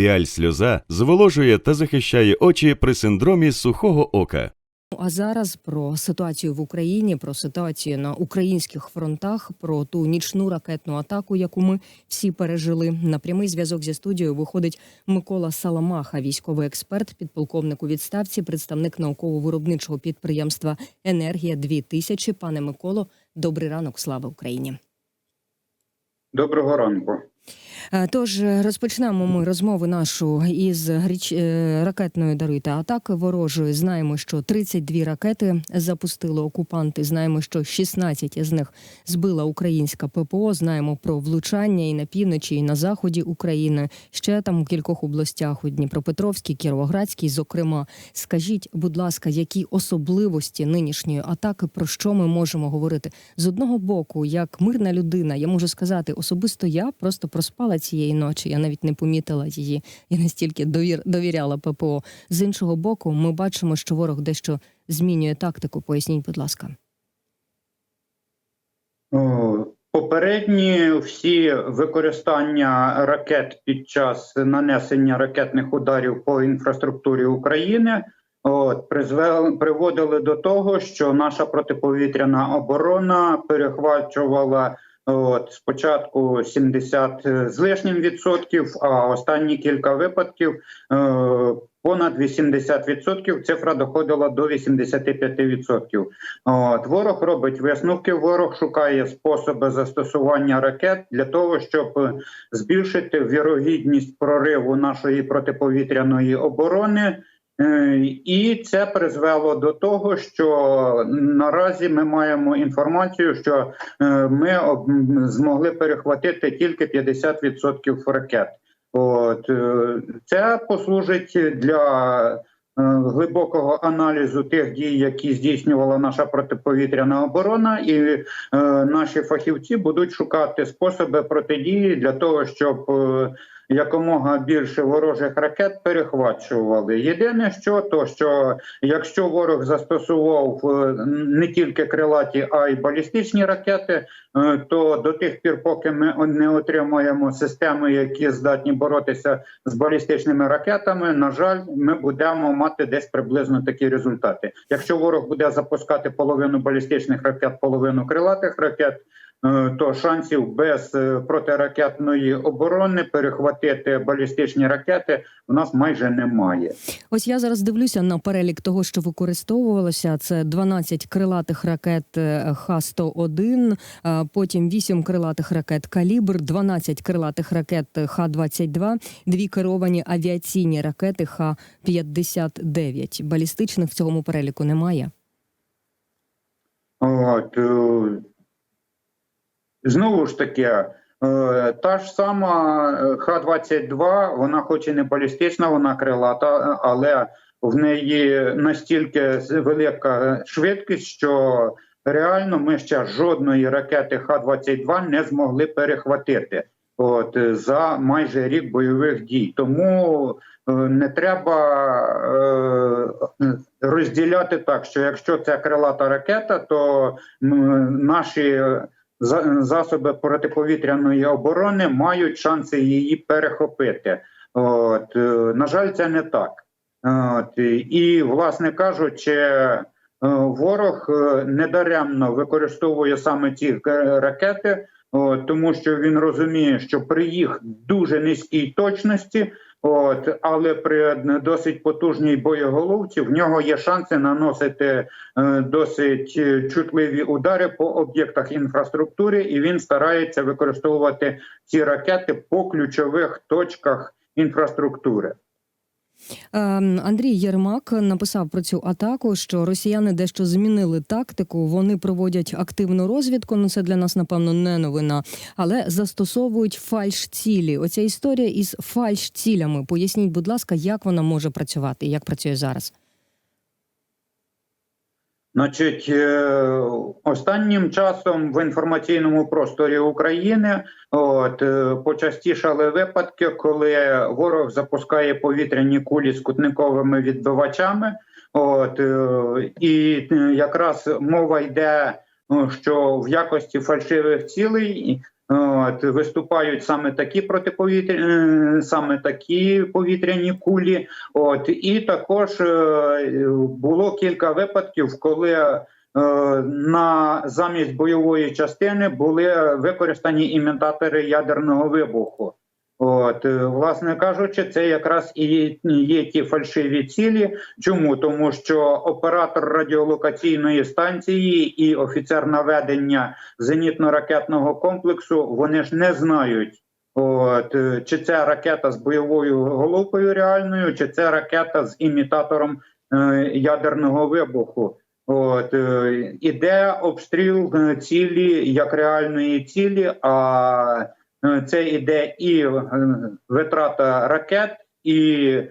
Піаль сльоза зволожує та захищає очі при синдромі сухого ока. А зараз про ситуацію в Україні, про ситуацію на українських фронтах, про ту нічну ракетну атаку, яку ми всі пережили. На прямий зв'язок зі студією виходить Микола Саламаха, військовий експерт, підполковник у відставці, представник науково-виробничого підприємства Енергія 2000 Пане Миколо, добрий ранок, слава Україні. Доброго ранку. Е, Тож е, розпочнемо ми розмову нашу із гріч... е, ракетної даруйте атаки ворожої. Знаємо, що 32 ракети запустили окупанти. Знаємо, що 16 з них збила українська ППО. Знаємо про влучання і на півночі, і на заході України. Ще там у кількох областях у Дніпропетровській, Кіровоградській. Зокрема, скажіть, будь ласка, які особливості нинішньої атаки, про що ми можемо говорити з одного боку, як мирна людина, я можу сказати, особисто я просто проспала цієї ночі. Я навіть не помітила її. Я настільки довір, довіряла ППО. З іншого боку, ми бачимо, що ворог дещо змінює тактику. Поясніть, будь ласка. Попередні всі використання ракет під час нанесення ракетних ударів по інфраструктурі України от, призвели, приводили до того, що наша протиповітряна оборона перехвачувала от, спочатку 70 з лишнім відсотків, а останні кілька випадків е, понад 80%, цифра доходила до 85%. От, ворог робить висновки, ворог шукає способи застосування ракет для того, щоб е, збільшити вірогідність прориву нашої протиповітряної оборони. Е, І це призвело до того, що наразі ми маємо інформацію, що е, ми змогли перехватити тільки 50% ракет. От е, це послужить для глибокого аналізу тих дій, які здійснювала наша протиповітряна оборона, і наші фахівці будуть шукати способи протидії для того, щоб якомога більше ворожих ракет перехвачували. Єдине, що то що якщо ворог застосував е, не тільки крилаті, а й балістичні ракети, е, то до тих пір, поки ми не отримаємо системи, які здатні боротися з балістичними ракетами, на жаль, ми будемо мати десь приблизно такі результати. Якщо ворог буде запускати половину балістичних ракет, половину крилатих ракет. Е, То шансів без е, протиракетної оборони перехватити балістичні ракети у нас майже немає. Ось я зараз дивлюся на перелік того, що використовувалося. Це 12 крилатих ракет е, Х-101, е, потім 8 крилатих ракет Калібр, 12 крилатих ракет Х-22, дві керовані авіаційні ракети Х-59. Балістичних в цьому переліку немає. От, знову ж таки, е, та ж сама е, Х-22, вона хоч і не балістична, вона крилата, але в неї настільки велика швидкість, що реально ми ще жодної ракети Х-22 не змогли перехватити. От е, за майже рік бойових дій, тому е, не треба е, розділяти так, що якщо це крилата ракета, то м, наші засоби протиповітряної оборони мають шанси її перехопити. От, е, на жаль, це не так. От, і, власне кажучи, е, ворог е, недаремно використовує саме ці ракети, от, тому що він розуміє, що при їх дуже низькій точності. От, але при досить потужній боєголовці в нього є шанси наносити е, досить е, чутливі удари по об'єктах інфраструктури, і він старається використовувати ці ракети по ключових точках інфраструктури. Ем, Андрій Єрмак написав про цю атаку, що росіяни дещо змінили тактику. Вони проводять активну розвідку. Ну це для нас напевно не новина, але застосовують фальш-цілі. Оця історія із фальш-цілями. Поясніть, будь ласка, як вона може працювати, і як працює зараз. Значить, е, останнім часом в інформаційному просторі України от е, почастішали випадки, коли ворог запускає повітряні кулі з кутниковими відбивачами. От е, і якраз мова йде, що в якості фальшивих цілей От, виступають саме такі протиповітряні, саме такі повітряні кулі. От і також е, було кілька випадків, коли е, на замість бойової частини були використані імітатори ядерного вибуху. От, е, власне кажучи, це якраз і є ті фальшиві цілі. Чому? Тому що оператор радіолокаційної станції і офіцер наведення зенітно-ракетного комплексу вони ж не знають, от, е, чи це ракета з бойовою головкою реальною, чи це ракета з імітатором е, ядерного вибуху. От е, іде обстріл цілі як реальної цілі, а це іде і е, витрата ракет, і е,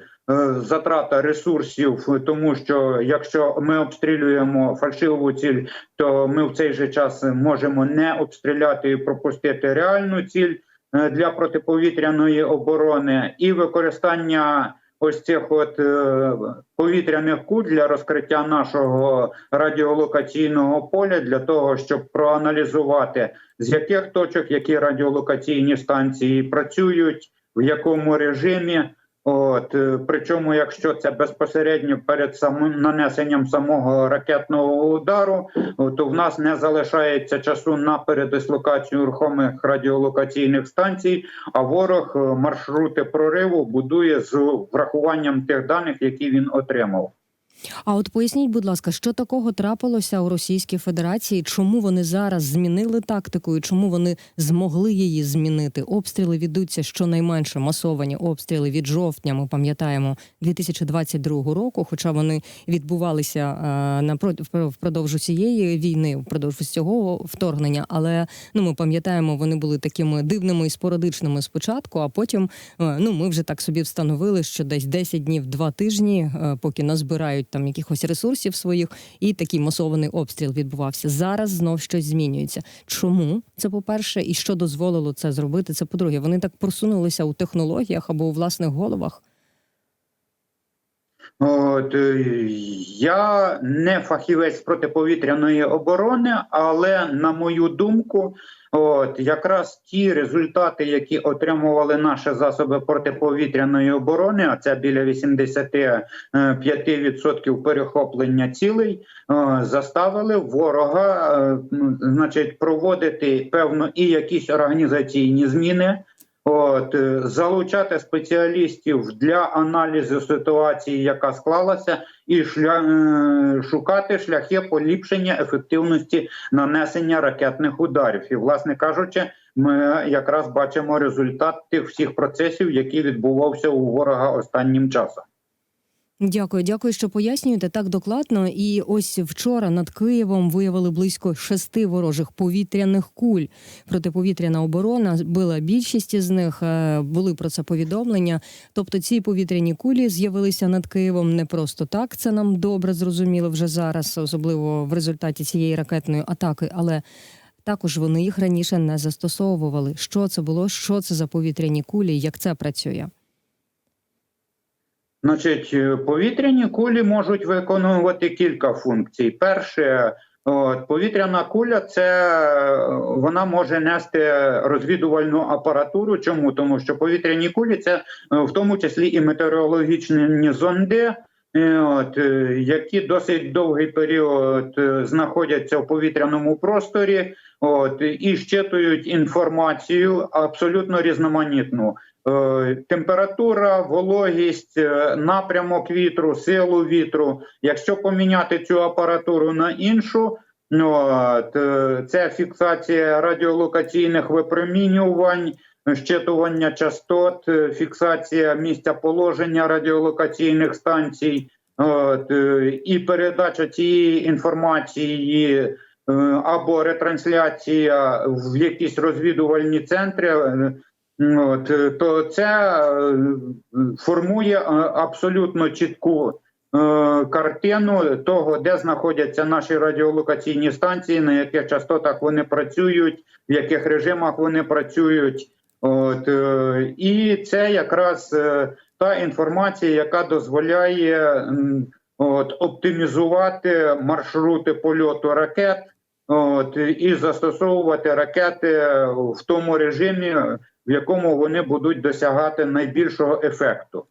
затрата ресурсів, тому що якщо ми обстрілюємо фальшиву ціль, то ми в цей же час можемо не обстріляти і пропустити реальну ціль е, для протиповітряної оборони, і використання ось цих от е, повітряних куль для розкриття нашого радіолокаційного поля для того, щоб проаналізувати з яких точок які радіолокаційні станції працюють, в якому режимі. От е, причому, якщо це безпосередньо перед самим нанесенням самого ракетного удару, то в нас не залишається часу на передислокацію рухомих радіолокаційних станцій. А ворог е, маршрути прориву будує з врахуванням тих даних, які він отримав. А от поясніть, будь ласка, що такого трапилося у Російській Федерації? Чому вони зараз змінили тактику і чому вони змогли її змінити? Обстріли ведуться щонайменше масовані обстріли від жовтня. Ми пам'ятаємо 2022 року. Хоча вони відбувалися е, напроти впродовж цієї війни, впродовж цього вторгнення. Але ну ми пам'ятаємо, вони були такими дивними і спорадичними спочатку. А потім е, ну ми вже так собі встановили, що десь 10 днів, 2 тижні, е, поки назбирають там якихось ресурсів своїх, і такий масований обстріл відбувався. Зараз знов щось змінюється. Чому це по перше, і що дозволило це зробити? Це по-друге, вони так просунулися у технологіях або у власних головах. От е, я не фахівець протиповітряної оборони, але на мою думку, от якраз ті результати, які отримували наші засоби протиповітряної оборони, а це біля 85% перехоплення цілей, е, заставили ворога, е, значить, проводити певно і якісь організаційні зміни. От е, залучати спеціалістів для аналізу ситуації, яка склалася, і шля... е, шукати шляхи поліпшення ефективності нанесення ракетних ударів. І, власне кажучи, ми якраз бачимо результат тих всіх процесів, які відбувався у ворога останнім часом. Дякую, дякую, що пояснюєте так докладно. І ось вчора над Києвом виявили близько шести ворожих повітряних куль. Протиповітряна оборона била більшість із них. е, Були про це повідомлення. Тобто, ці повітряні кулі з'явилися над Києвом не просто так. Це нам добре зрозуміло вже зараз, особливо в результаті цієї ракетної атаки, але. Також вони їх раніше не застосовували. Що це було? Що це за повітряні кулі? Як це працює? Значить, е, повітряні кулі можуть виконувати кілька функцій. Перше, от, повітряна куля це е, вона може нести розвідувальну апаратуру. Чому? Тому що повітряні кулі це е, в тому числі і метеорологічні зонди. е, От, е, які досить довгий період е, знаходяться в повітряному просторі, от і щитують інформацію абсолютно різноманітну. Е, температура, вологість, е, напрямок вітру, силу вітру. Якщо поміняти цю апаратуру на іншу, ну, е, це фіксація радіолокаційних випромінювань, щитування частот, фіксація місця положення радіолокаційних станцій. І передача цієї інформації або ретрансляція в якісь розвідувальні центри. От, е, то це е, формує е, абсолютно чітку картину того, де знаходяться наші радіолокаційні станції, на яких частотах вони працюють, в яких режимах вони працюють. От, і це якраз та інформація, яка дозволяє от, оптимізувати маршрути польоту ракет. от, і застосовувати ракети в тому режимі, в якому вони будуть досягати найбільшого ефекту.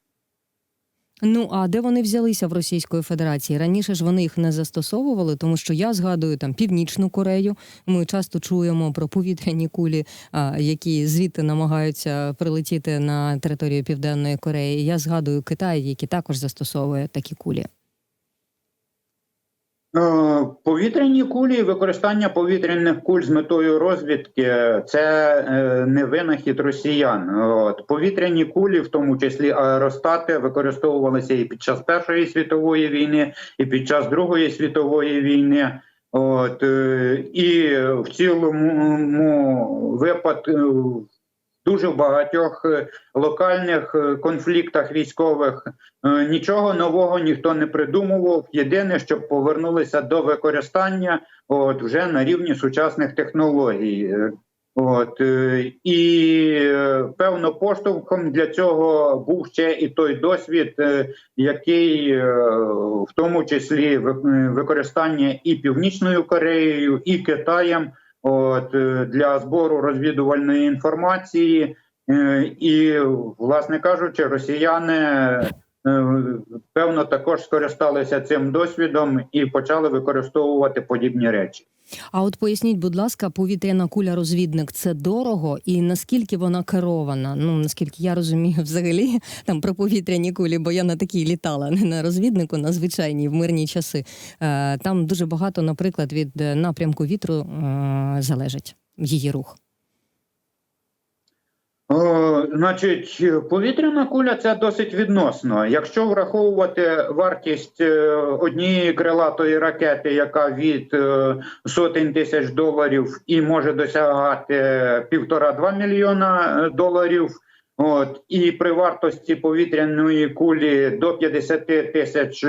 Ну а де вони взялися в Російської Федерації? Раніше ж вони їх не застосовували, тому що я згадую там Північну Корею. Ми часто чуємо про повітряні кулі, які звідти намагаються прилетіти на територію Південної Кореї. Я згадую Китай, який також застосовує такі кулі. Е, Повітряні кулі, використання повітряних куль з метою розвідки це е, не винахід росіян. От повітряні кулі, в тому числі аеростати, використовувалися і під час Першої світової війни, і під час Другої світової війни. От е, і в цілому випадку дуже багатьох е, локальних е, конфліктах військових е, нічого нового ніхто не придумував. Єдине, щоб повернулися до використання от вже на рівні сучасних технологій. От і певно поштовхом для цього був ще і той досвід, який в тому числі використання і Північною Кореєю, і Китаєм от е, для збору розвідувальної інформації, Е, і, власне кажучи, росіяни певно також скористалися цим досвідом і почали використовувати подібні речі. А от поясніть, будь ласка, повітряна куля розвідник це дорого, і наскільки вона керована? Ну наскільки я розумію, взагалі там про повітряні кулі, бо я на такій літала, не на розвіднику, на звичайній в мирні часи. Е, там дуже багато, наприклад, від е, напрямку вітру е, залежить її рух. Значить, повітряна куля це досить відносно. Якщо враховувати вартість е, однієї крилатої ракети, яка від е, сотень тисяч доларів і може досягати півтора-два мільйона е, доларів. От і при вартості повітряної кулі до 50 тисяч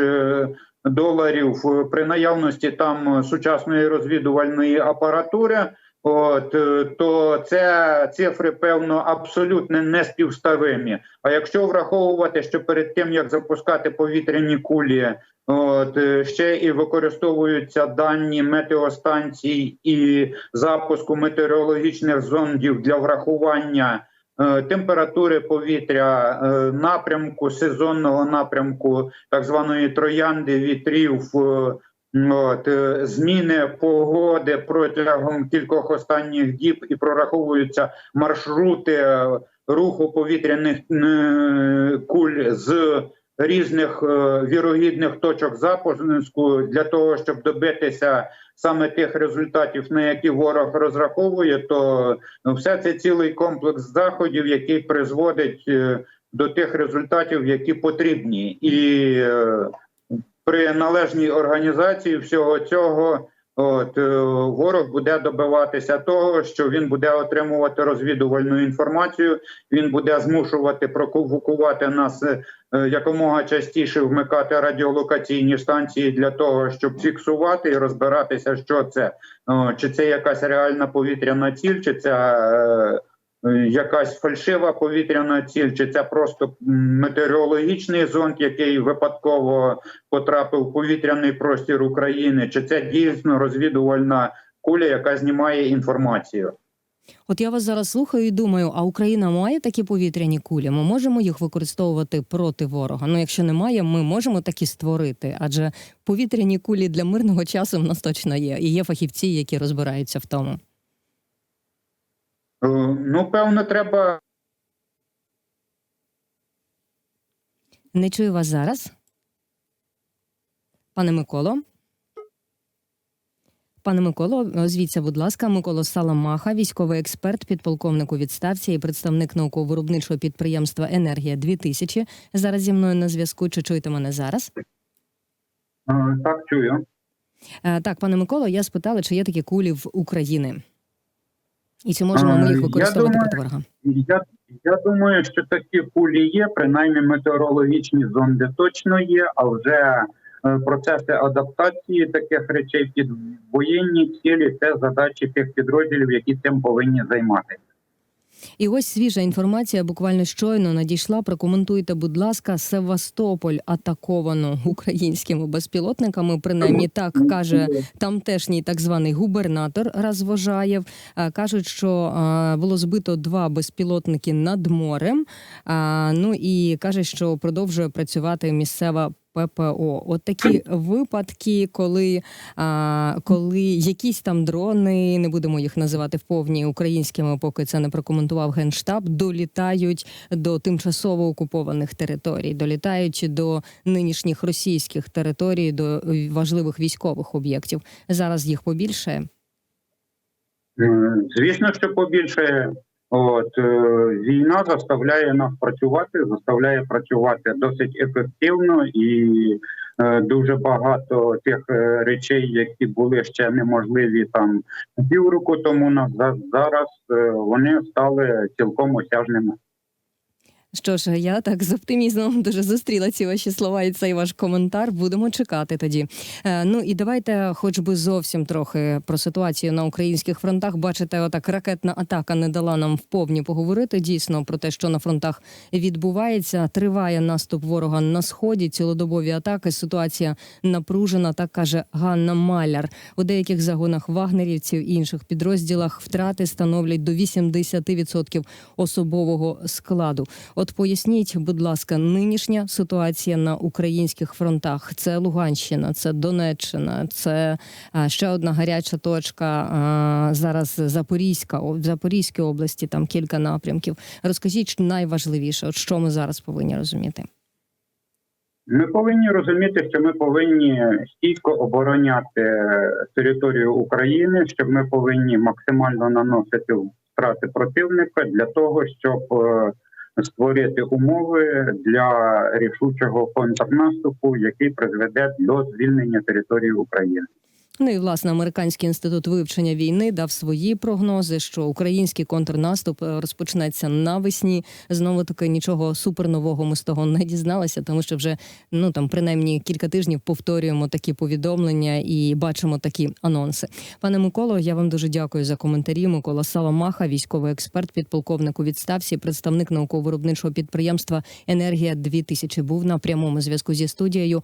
доларів при наявності там сучасної розвідувальної апаратури. От е, то це цифри певно абсолютно неспівставимі. А якщо враховувати, що перед тим як запускати повітряні кулі, от е, ще і використовуються дані метеостанцій і запуску метеорологічних зондів для врахування е, температури повітря, е, напрямку сезонного напрямку, так званої троянди вітрів. е, От, е, зміни погоди протягом кількох останніх діб і прораховуються маршрути е, руху повітряних куль з різних е, вірогідних точок запуску для того, щоб добитися саме тих результатів, на які ворог розраховує, то ну, все це цілий комплекс заходів, який призводить до тих результатів, які потрібні, і при належній організації всього цього. От е, ворог буде добиватися того, що він буде отримувати розвідувальну інформацію. Він буде змушувати провокувати нас е, якомога частіше вмикати радіолокаційні станції для того, щоб фіксувати і розбиратися, що це чи це якась реальна повітряна ціль, чи це е, якась фальшива повітряна ціль, чи це просто метеорологічний зонд, який випадково потрапив в повітряний простір України, чи це дійсно розвідувальна куля, яка знімає інформацію. От я вас зараз слухаю і думаю, а Україна має такі повітряні кулі? Ми можемо їх використовувати проти ворога? Ну, якщо немає, ми можемо такі створити, адже повітряні кулі для мирного часу в нас точно є, і є фахівці, які розбираються в тому. Е, Ну, певно, треба Не чую вас зараз. Пане Миколо. Пане Миколо, озвіться, будь ласка, Миколо Саламаха, військовий експерт, підполковник у відставці і представник науково-виробничого підприємства Енергія 2000 Зараз зі мною на зв'язку. Чи чуєте мене зараз? е, так чую. Е, Так, пане Миколо, я спитала, чи є такі кулі в Україні. І чи можемо ми Е, їх використовувати думаю, проти ворога? Я, я думаю, що такі кулі є, принаймні метеорологічні зонди точно є, а вже е, процеси адаптації таких речей під воєнні цілі це задачі тих підрозділів, які цим повинні займатися. І ось свіжа інформація буквально щойно надійшла. Прокоментуйте, будь ласка, Севастополь атаковано українськими безпілотниками. Принаймні так каже тамтешній так званий губернатор Розвожаєв. Е, Кажуть, що було збито два безпілотники над морем. Ну і каже, що продовжує працювати місцева. ППО, от такі випадки, коли, а, коли якісь там дрони, не будемо їх називати вповні українськими, поки це не прокоментував генштаб, долітають до тимчасово окупованих територій, долітають до нинішніх російських територій, до важливих військових об'єктів. Зараз їх побільшає. Звісно, що побільше. От е, війна заставляє нас працювати, заставляє працювати досить ефективно і е, дуже багато тих е, речей, які були ще неможливі там півроку тому назад. Зараз вони стали цілком осяжними. Що ж, я так з оптимізмом дуже зустріла ці ваші слова і цей ваш коментар. Будемо чекати тоді. Е, ну і давайте, хоч би зовсім трохи про ситуацію на українських фронтах. Бачите, отак ракетна атака не дала нам вповні поговорити. Дійсно про те, що на фронтах відбувається. Триває наступ ворога на сході. Цілодобові атаки. Ситуація напружена. Так каже Ганна Маляр. У деяких загонах вагнерівців і інших підрозділах втрати становлять до 80% особового складу. От поясніть, будь ласка, нинішня ситуація на українських фронтах. Це Луганщина, це Донеччина, це ще одна гаряча точка. Зараз Запорізька в Запорізькій області. Там кілька напрямків. Розкажіть найважливіше, от що ми зараз повинні розуміти. Ми повинні розуміти, що ми повинні стійко обороняти територію України, що ми повинні максимально наносити втрати противника для того, щоб е, створити умови для рішучого контрнаступу, який призведе до звільнення території України. Ну і власне американський інститут вивчення війни дав свої прогнози, що український контрнаступ е, розпочнеться навесні. Знову таки нічого супернового ми з того не дізналися, тому що вже ну там принаймні кілька тижнів повторюємо такі повідомлення і бачимо такі анонси. Пане Миколо, я вам дуже дякую за коментарі. Микола Саламаха, військовий експерт, підполковник у відставці, представник науково-виробничого підприємства Енергія 2000 був на прямому зв'язку зі студією.